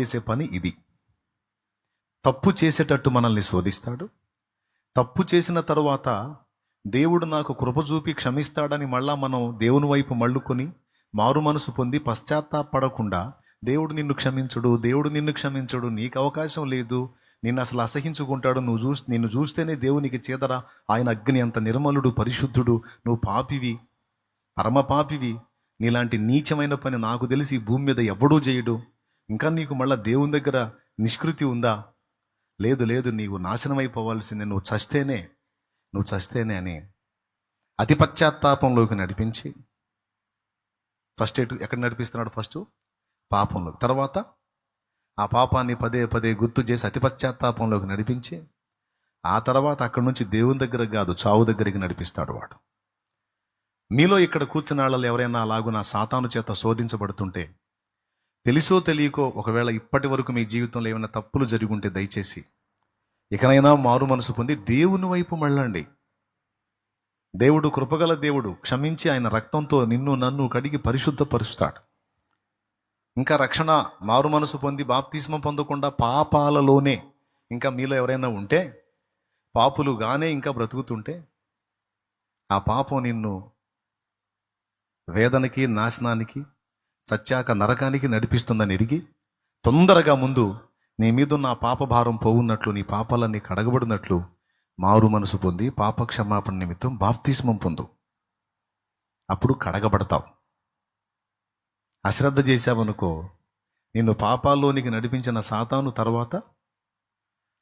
చేసే పని ఇది. తప్పు చేసేటట్టు మనల్ని శోధిస్తాడు. తప్పు చేసిన తరువాత దేవుడు నాకు కృప చూపి క్షమిస్తాడని మళ్ళా మనం దేవుని వైపు మళ్ళుకొని మారు మనసు పొంది పశ్చాత్తాపడకుండా దేవుడు నిన్ను క్షమించడు దేవుడు నిన్ను క్షమించడు నీకు అవకాశం లేదు నిన్ను అసలు అసహించుకుంటాడు నువ్వు చూ నిన్ను చూస్తేనే దేవునికి చేదరా ఆయన అగ్ని అంత నిర్మలుడు పరిశుద్ధుడు నువ్వు పాపివి పరమ పాపివి నీలాంటి నీచమైన పని నాకు తెలిసి భూమి మీద ఎవడూ చేయడు. ఇంకా నీకు మళ్ళీ దేవుని దగ్గర నిష్కృతి ఉందా? లేదు లేదు నీవు నాశనం అయిపోవాల్సిందే నువ్వు చస్తేనే నువ్వు చస్తేనే అని అతి పశ్చాత్తాపంలోకి నడిపించి ఫస్ట్ ఎటు ఎక్కడ నడిపిస్తున్నాడు ఫస్ట్? పాపంలో తర్వాత ఆ పాపాన్ని పదే పదే గుర్తు చేసి అతి పశ్చాత్తాపంలోకి నడిపించి ఆ తర్వాత అక్కడి నుంచి దేవుని దగ్గర కాదు చావు దగ్గరికి నడిపిస్తాడు వాడు. మీలో ఇక్కడ కూర్చున్న వాళ్ళు ఎవరైనా అలాగూ నా సాతాను చేత శోధించబడుతుంటే తెలుసో తెలియకో ఒకవేళ ఇప్పటి వరకు మీ జీవితంలో ఏమైనా తప్పులు జరిగి ఉంటే దయచేసి ఇకనైనా మారు మనసు పొంది దేవుని వైపు మళ్ళండి. దేవుడు కృపగల దేవుడు క్షమించి ఆయన రక్తంతో నిన్ను నన్ను కడిగి పరిశుద్ధపరుస్తాడు. ఇంకా రక్షణ మారు మనసు పొంది బాప్తిస్మ పొందకుండా పాపాలలోనే ఇంకా మీలో ఎవరైనా ఉంటే పాపులుగానే ఇంకా బ్రతుకుతుంటే ఆ పాపం నిన్ను వేదనకి నాశనానికి చచ్చాక నరకానికి నడిపిస్తుందని ఎరిగి తొందరగా ముందు నీ మీదున్న ఆ పాపభారం పోవున్నట్లు నీ పాపాలన్నీ కడగబడినట్లు మారు మనసు పొంది పాప క్షమాపణ నిమిత్తం బాప్తిస్మం పొందు. అప్పుడు కడగబడతావు. అశ్రద్ధ చేశావనుకో నిన్ను పాపాల్లోనికి నడిపించిన సాతాను తర్వాత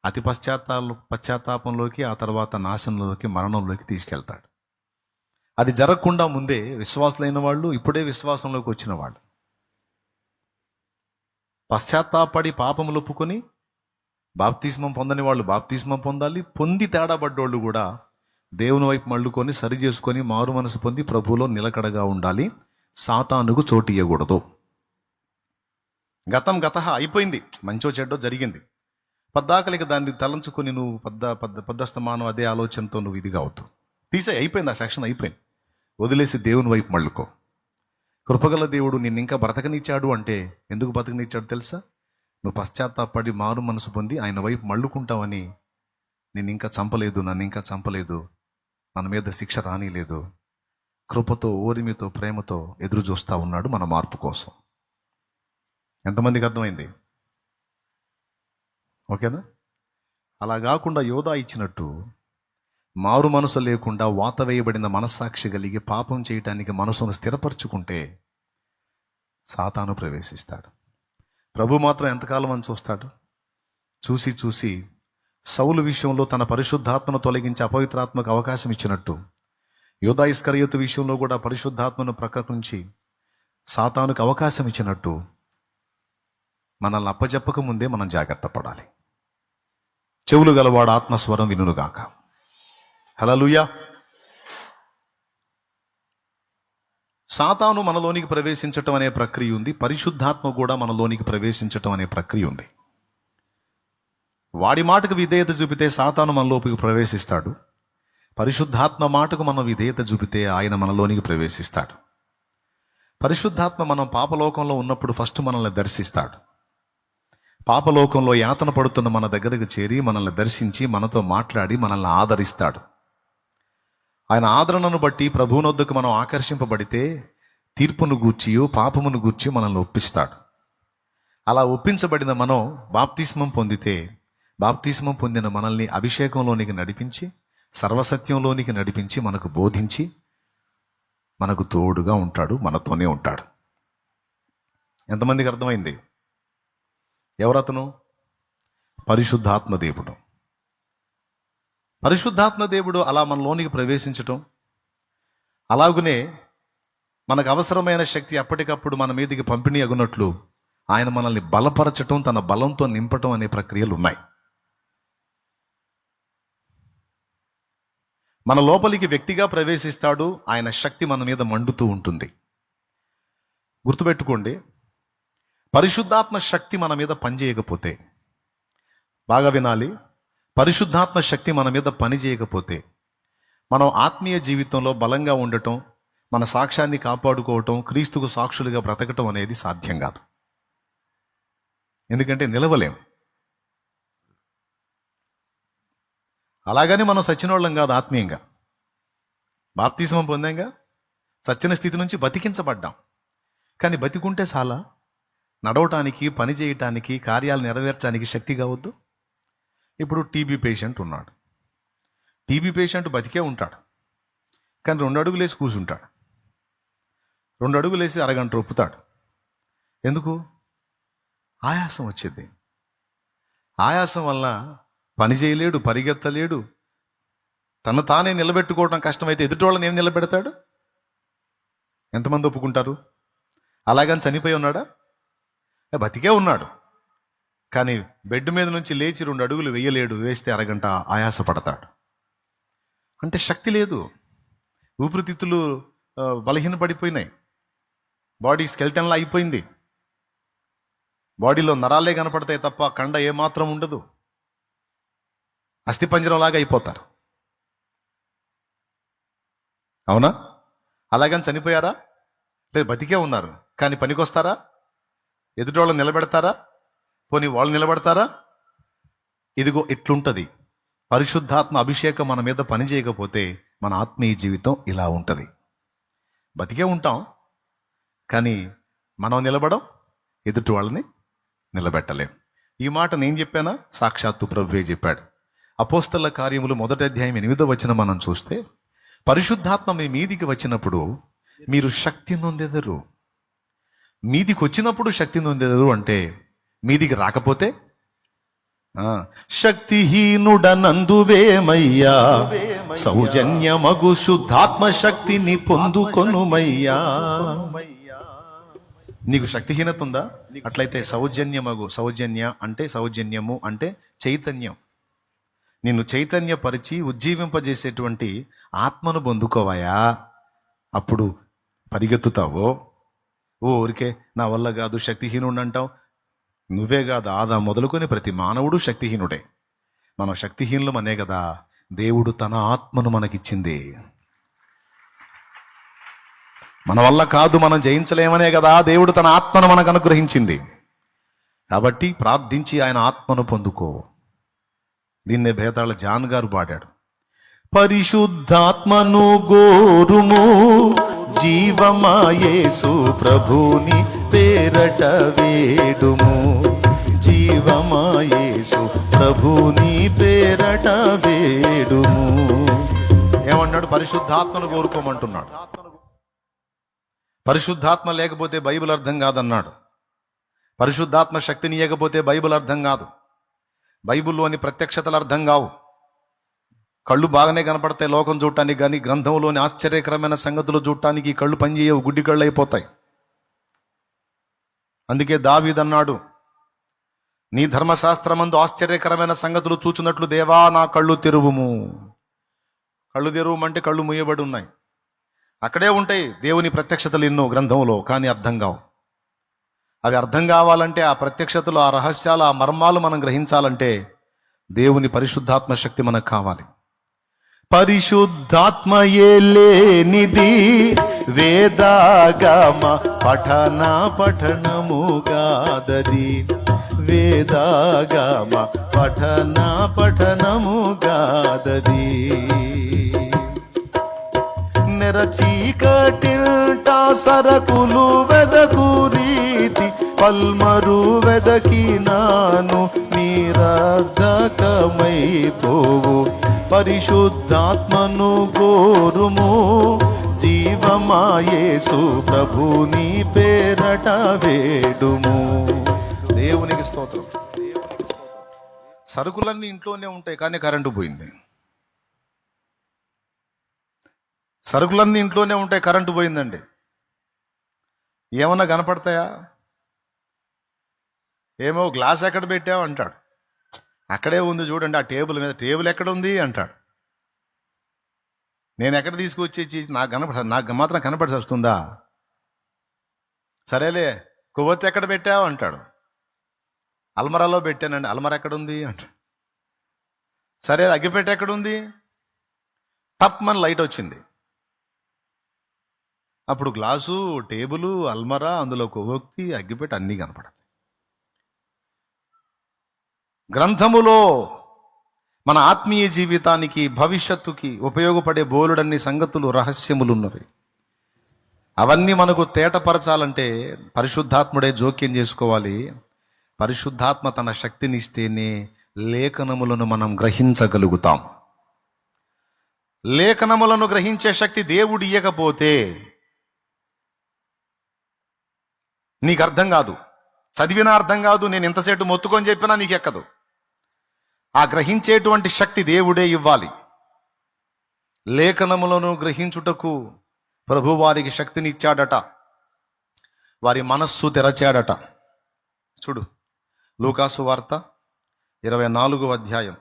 అతి పశ్చాత్తాప పశ్చాత్తాపంలోకి ఆ తర్వాత నాశనంలోకి మరణంలోకి తీసుకెళ్తాడు. అది జరగకుండా ముందే విశ్వాసులైన వాళ్ళు ఇప్పుడే విశ్వాసంలోకి వచ్చిన వాళ్ళు. పశ్చాత్తాపడి పాపములు ఒప్పుకొని బాప్తిస్మం పొందని వాళ్ళు బాప్తిస్మం పొందాలి. పొంది తేడాబడ్డోళ్ళు కూడా దేవుని వైపు మళ్ళుకొని సరి చేసుకొని మారు మనసు పొంది ప్రభువులో నిలకడగా ఉండాలి. సాతానుకు చోటు ఇవ్వకూడదు గతం గత అయిపోయింది. మంచో చెడ్డో జరిగింది. పద్దాకలికి దాన్ని తలంచుకొని నువ్వు పెద్ద పద్ద పెద్దస్తమానం అదే ఆలోచనతో నువ్వు ఇదిగా అవుతావు తీసే అయిపోయింది ఆ సెక్షన్ అయిపోయింది. వదిలేసి దేవుని వైపు మళ్ళుకో. కృపగల దేవుడు నిన్ను ఇంకా బ్రతకనిచ్చాడు అంటే ఎందుకు బ్రతకనిచ్చాడు తెలుసా? నువ్వు పశ్చాత్తాపడి మారు మనసు పొంది ఆయన వైపు మళ్ళుకుంటావని నేను ఇంకా చంపలేదు నన్ను ఇంకా చంపలేదు. మన మీద శిక్ష రానిలేదు. కృపతో ఓరిమితో ప్రేమతో ఎదురు చూస్తూ ఉన్నాడు మన మార్పు కోసం. ఎంతమందికి అర్థమైంది? ఓకేనా? అలా కాకుండా యోధా ఇచ్చినట్టు మారు మనసు లేకుండా వాత వేయబడిన మనస్సాక్షి కలిగి పాపం చేయటానికి మనసును స్థిరపరచుకుంటే సాతాను ప్రవేశిస్తాడు. ప్రభు మాత్రం ఎంతకాలం అని చూస్తాడు? చూసి చూసి సౌలు విషయంలో తన పరిశుద్ధాత్మను తొలగించి అపవిత్రాత్మకు అవకాశం ఇచ్చినట్టు యోధా ఇస్కరియోతు విషయంలో కూడా పరిశుద్ధాత్మను ప్రకటించి సాతానుకు అవకాశం ఇచ్చినట్టు మనల్ని అప్పజెప్పక ముందే మనం జాగ్రత్త పడాలి. చెవులు గలవాడు ఆత్మస్వరం వినుగాక హలలుయా సాతాను మనలోనికి ప్రవేశించటం అనే ప్రక్రియ ఉంది. పరిశుద్ధాత్మ కూడా మనలోనికి ప్రవేశించటం అనే ప్రక్రియ ఉంది. వాడి మాటకు విధేయత చూపితే సాతాను మనలోపలికి ప్రవేశిస్తాడు. పరిశుద్ధాత్మ మాటకు మనం విధేయత చూపితే ఆయన మనలోనికి ప్రవేశిస్తాడు. పరిశుద్ధాత్మ మనం పాపలోకంలో ఉన్నప్పుడు ఫస్ట్ మనల్ని దర్శిస్తాడు. పాపలోకంలో యాతన పడుతున్న మన దగ్గరకు చేరి మనల్ని దర్శించి మనతో మాట్లాడి మనల్ని ఆదరిస్తాడు. ఆయన ఆదరణను బట్టి ప్రభువునొద్దకు మనం ఆకర్షింపబడితే తీర్పును గూర్చియో పాపమును గూర్చి మనల్ని ఒప్పిస్తాడు. అలా ఒప్పించబడిన మనం బాప్తిస్మం పొందితే బాప్తిస్మం పొందిన మనల్ని అభిషేకంలోనికి నడిపించి సర్వసత్యంలోనికి నడిపించి మనకు బోధించి మనకు తోడుగా ఉంటాడు మనతోనే ఉంటాడు. ఎంతమందికి అర్థమైంది? ఎవరతను? పరిశుద్ధాత్మ దేవుడు పరిశుద్ధాత్మ దేవుడు అలా మనలోనికి ప్రవేశించటం అలాగునే మనకు అవసరమైన శక్తి అప్పటికప్పుడు మన మీదికి పంపిణీ అగునట్లు ఆయన మనల్ని బలపరచటం తన బలంతో నింపటం అనే ప్రక్రియలు ఉన్నాయి. మన లోపలికి వ్యక్తిగా ప్రవేశిస్తాడు ఆయన శక్తి మన మీద మండుతూ ఉంటుంది. గుర్తుపెట్టుకోండి పరిశుద్ధాత్మ శక్తి మన మీద పనిచేయకపోతే బాగా వినాలి పరిశుద్ధాత్మ శక్తి మన మీద పని చేయకపోతే మనం ఆత్మీయ జీవితంలో బలంగా ఉండటం మన సాక్ష్యాన్ని కాపాడుకోవటం క్రీస్తుకు సాక్షులుగా బ్రతకటం అనేది సాధ్యం కాదు. ఎందుకంటే నిలవలేం. అలాగని మనం సచ్చినోళ్ళం వాళ్ళం కాదు ఆత్మీయంగా. బాప్తిజమం పొందాంగా? సచ్చిన స్థితి నుంచి బతికించబడ్డాం. కానీ బతికుంటే చాలా నడవటానికి పని చేయటానికి కార్యాలు నెరవేర్చడానికి శక్తి కావద్దు? ఇప్పుడు టీబీ పేషెంట్ ఉన్నాడు. టీబీ పేషెంట్ బతికే ఉంటాడు. కానీ రెండు అడుగులు వేసి కూర్చుంటాడు. రెండు అడుగులు వేసి అరగంట రొప్పుతాడు ఎందుకు? ఆయాసం వచ్చింది. ఆయాసం వల్ల పని చేయలేడు పరిగెత్తలేడు. తన తానే నిలబెట్టుకోవడం కష్టమైతే ఎదుటి వాళ్ళని ఏం నిలబెడతాడు? ఎంతమంది ఒప్పుకుంటారు? అలాగని చనిపోయి ఉన్నాడా? బతికే ఉన్నాడు. కానీ బెడ్ మీద నుంచి లేచి రెండు అడుగులు వేయలేడు వేస్తే అరగంట ఆయాసపడతాడు. అంటే శక్తి లేదు. ఊపిరితిత్తులు బలహీనపడిపోయినాయి. బాడీ స్కెల్టన్లా అయిపోయింది. బాడీలో నరాలే కనపడతాయి తప్ప కండ ఏమాత్రం ఉండదు. అస్థిపంజరంలాగా అయిపోతారు. అవునా? అలాగని చనిపోయారా? లేదు బతికే ఉన్నారు. కానీ పనికొస్తారా? ఎదుటి నిలబెడతారా? పోనీ వాళ్ళు నిలబడతారా? ఇదిగో ఎట్లుంటుంది పరిశుద్ధాత్మ అభిషేకం మన మీద పని చేయకపోతే మన ఆత్మీయ జీవితం ఇలా ఉంటుంది. బతికే ఉంటాం కానీ మనం నిలబడం ఎదుటి వాళ్ళని నిలబెట్టలేం. ఈ మాట నేను చెప్పానా? సాక్షాత్తు ప్రభువే చెప్పాడు. అపోస్తల కార్యములు మొదటి అధ్యాయం ఎనిమిదో వచ్చిన మనం చూస్తే పరిశుద్ధాత్మ మీ మీదికి వచ్చినప్పుడు మీరు శక్తి నొందెదరు. మీదికి వచ్చినప్పుడు శక్తి నొందెదరు అంటే మీదికి రాకపోతే? ఆ, శక్తిహీనుడనందువేమయ్యా? సౌజన్యమగు శుద్ధాత్మ శక్తిని పొందుకొనుమయ్యా. నీకు శక్తిహీనత ఉందా అట్లయితే సౌజన్యమగు సౌజన్య అంటే సౌజన్యము అంటే చైతన్యం. నిన్ను చైతన్యపరిచి ఉజ్జీవింపజేసేటువంటి ఆత్మను పొందుకోవాయా? అప్పుడు పరిగెత్తుతావో? ఓ ఊరికే నా వల్ల కాదు శక్తిహీనుడు అంటావు నువ్వే కాదు? ఆదా మొదలుకొని ప్రతి మానవుడు శక్తిహీనుడే. మనం శక్తిహీనులం అనే కదా? దేవుడు తన ఆత్మను మనకిచ్చింది. మన వల్ల కాదు మనం జయించలేమనే కదా? దేవుడు తన ఆత్మను మనకు అనుగ్రహించింది. కాబట్టి ప్రార్థించి ఆయన ఆత్మను పొందుకో. దీన్నే భేదాళ జాన్ గారు పాడాడు. పరిశుద్ధాత్మను గోరుము. జీవమాయేసు ప్రభుని పేరట వేడుము. జీవమాయేసు ప్రభుని పేరట వేడుము. ఏమన్నాడు? పరిశుద్ధాత్మను కోరుకోమంటున్నాడు. పరిశుద్ధాత్మ లేకపోతే బైబిల్ అర్థం కాదన్నాడు. పరిశుద్ధాత్మ శక్తిని ఇవ్వకపోతే బైబిల్ అర్థం కాదు. బైబిల్లోని ప్రత్యక్షతలు అర్థం కావు. కళ్ళు బాగానే కనపడతాయి లోకం చూడటానికి కానీ గ్రంథంలోని ఆశ్చర్యకరమైన సంగతులు చూడటానికి కళ్ళు పనిచేయవు గుడ్డి కళ్ళు అయిపోతాయి. అందుకే దావీదన్నాడు నీ ధర్మశాస్త్రమందు ఆశ్చర్యకరమైన సంగతులు చూచినట్లు దేవా నా కళ్ళు తెరువుము. కళ్ళు తెరువమంటే కళ్ళు ముయ్యబడి ఉన్నాయి. అక్కడే ఉంటాయి దేవుని ప్రత్యక్షతలు ఎన్నో గ్రంథంలో కానీ అర్థం కావు. అవి అర్థం కావాలంటే ఆ ప్రత్యక్షతలు ఆ రహస్యాలు ఆ మర్మాలు మనం గ్రహించాలంటే దేవుని పరిశుద్ధాత్మ శక్తి మనకు కావాలి. పరిశుద్ధాత్మయే లేనిది వేదాగమ పఠన పఠనముగాదది వేదాగమ పఠన పఠనముగాదది నెరచీకటిల్ట సరకులు వెదకు రీతి పల్మరు వెదకినాను నీరర్ధకమైపోవు. పరిశుద్ధాత్మను కోరుము. జీవమాయేసు ప్రభుని పేరట వేడుము. దేవునికి స్తోత్రం. సరుకులన్నీ ఇంట్లోనే ఉంటాయి కానీ కరెంటు పోయింది. సరుకులన్నీ ఇంట్లోనే ఉంటాయి కరెంటు పోయిందండి. ఏమన్నా కనపడతాయా? ఏమో గ్లాస్ ఎక్కడ పెట్టావు అంటాడు. అక్కడే ఉంది చూడండి ఆ టేబుల్ మీద టేబుల్ ఎక్కడ ఉంది అంటాడు. నేను ఎక్కడ తీసుకొచ్చి నాకు కనపడ నాకు మాత్రం కనపడి వస్తుందా? సరేలే కొవ్వొత్తి ఎక్కడ పెట్టావు? అంటాడు. అల్మరాలో పెట్టానండి అల్మర ఎక్కడ ఉంది అంటాడు. సరే అగ్గిపెట్టె ఎక్కడ ఉంది టప్ మన లైట్ వచ్చింది. అప్పుడు గ్లాసు టేబుల్ అల్మరా అందులో కొవ్వొత్తి అగ్గిపెట్టి అన్నీ కనపడదు గ్రంథములో మన ఆత్మీయ జీవితానికి భవిష్యత్తుకి ఉపయోగపడే బోలుడన్ని సంగతులు రహస్యములు ఉన్నవి అవన్నీ మనకు తేటపరచాలంటే పరిశుద్ధాత్ముడే జోక్యం చేసుకోవాలి. పరిశుద్ధాత్మ తన శక్తినిస్తేనే లేఖనములను మనం గ్రహించగలుగుతాం. లేఖనములను గ్రహించే శక్తి దేవుడు ఇయ్యకపోతే నీకు అర్థం కాదు. చదివినా అర్థం కాదు. నేను ఎంతసేపు మొత్తుకొని చెప్పినా నీకు ఎక్కదు ఆ గ్రహించేటువంటి శక్తి దేవుడే ఇవ్వాలి. లేఖనములను గ్రహించుటకు ప్రభు వారికి శక్తిని ఇచ్చాడట వారి మనస్సు తెరచాడట. చూడు లూకాసు వార్త ఇరవై నాలుగు అధ్యాయం.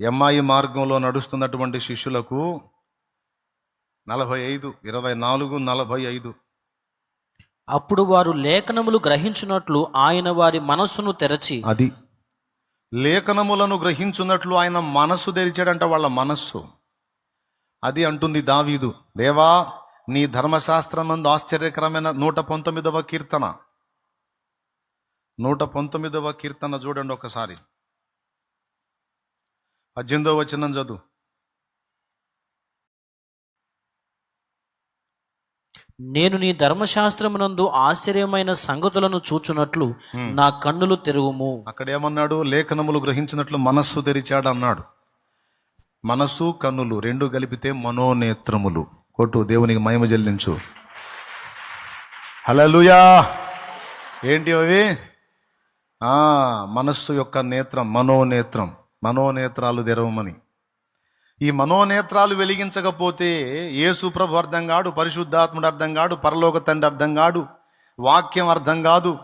ఎమ్మాయి మార్గంలో నడుస్తున్నటువంటి శిష్యులకు నలభై ఐదు ఇరవై నాలుగు నలభై ఐదు. అప్పుడు వారు లేఖనములు గ్రహించున్నట్లు ఆయన వారి మనస్సును తెరచి అది లేఖనములను గ్రహించున్నట్లు ఆయన మనస్సు తెరిచాడంట వాళ్ళ మనస్సు. అది అంటుంది దావీదు దేవా నీ ధర్మశాస్త్రమందు ఆశ్చర్యకరమైన నూట పంతొమ్మిదవ కీర్తన. నూట పంతొమ్మిదవ కీర్తన చూడండి ఒకసారి. పద్దెనిమిదవ వచనం చదువు. నేను నీ ధర్మశాస్త్రమునందు ఆశ్చర్యమైన సంగతులను చూచున్నట్లు నా కన్నులు తెరుగుము. అక్కడ ఏమన్నాడు లేఖనములు గ్రహించినట్లు మనస్సు తెరిచాడు అన్నాడు. మనస్సు కన్నులు రెండు కలిపితే మనోనేత్రములు. కొట్టు దేవునికి మహిమ చెల్లించు. హలలుయా ఏంటి అవి? ఆ, మనస్సు యొక్క నేత్రం మనోనేత్రం. మనోనేత్రాలు తెరవమని. ఈ మనోనేత్రాలు వెలిగించకపోతే యేసు ప్రభు అర్థం కాడు పరిశుద్ధాత్ముడు అర్థం కాడు పరలోక తండ్రి అర్థం కాడు వాక్యం అర్థం కాదు.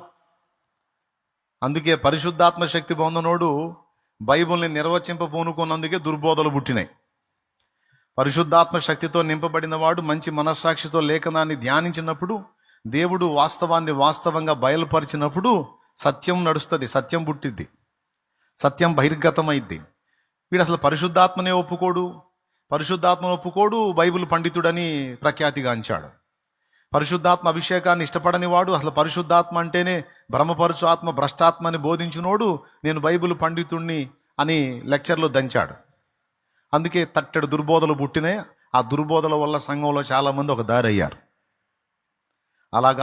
అందుకే పరిశుద్ధాత్మ శక్తి పొందనోడు బైబుల్ని నిర్వచింప పూనుకున్నందుకే దుర్బోధలు పుట్టినాయి. పరిశుద్ధాత్మ శక్తితో నింపబడిన వాడు మంచి మనస్సాక్షితో లేఖనాన్ని ధ్యానించినప్పుడు దేవుడు వాస్తవాన్ని వాస్తవంగా బయలుపరిచినప్పుడు సత్యం నడుస్తుంది సత్యం పుట్టిద్ది సత్యం బహిర్గతమైద్ది. వీడు అసలు పరిశుద్ధాత్మనే ఒప్పుకోడు. పరిశుద్ధాత్మను ఒప్పుకోడు బైబిల్ పండితుడని ప్రఖ్యాతిగాంచాడు పరిశుద్ధాత్మ అభిషేకాన్ని ఇష్టపడని వాడు అసలు పరిశుద్ధాత్మ అంటేనే భ్రమపరచు ఆత్మ భ్రష్టాత్మ అని బోధించినోడు నేను బైబిల్ పండితుణ్ణి అని లెక్చర్లో దంచాడు. అందుకే తట్టెడు దుర్బోధలు పుట్టినాయి. ఆ దుర్బోధల వల్ల సంఘంలో చాలామంది ఒక దారి అయ్యారు అలాగా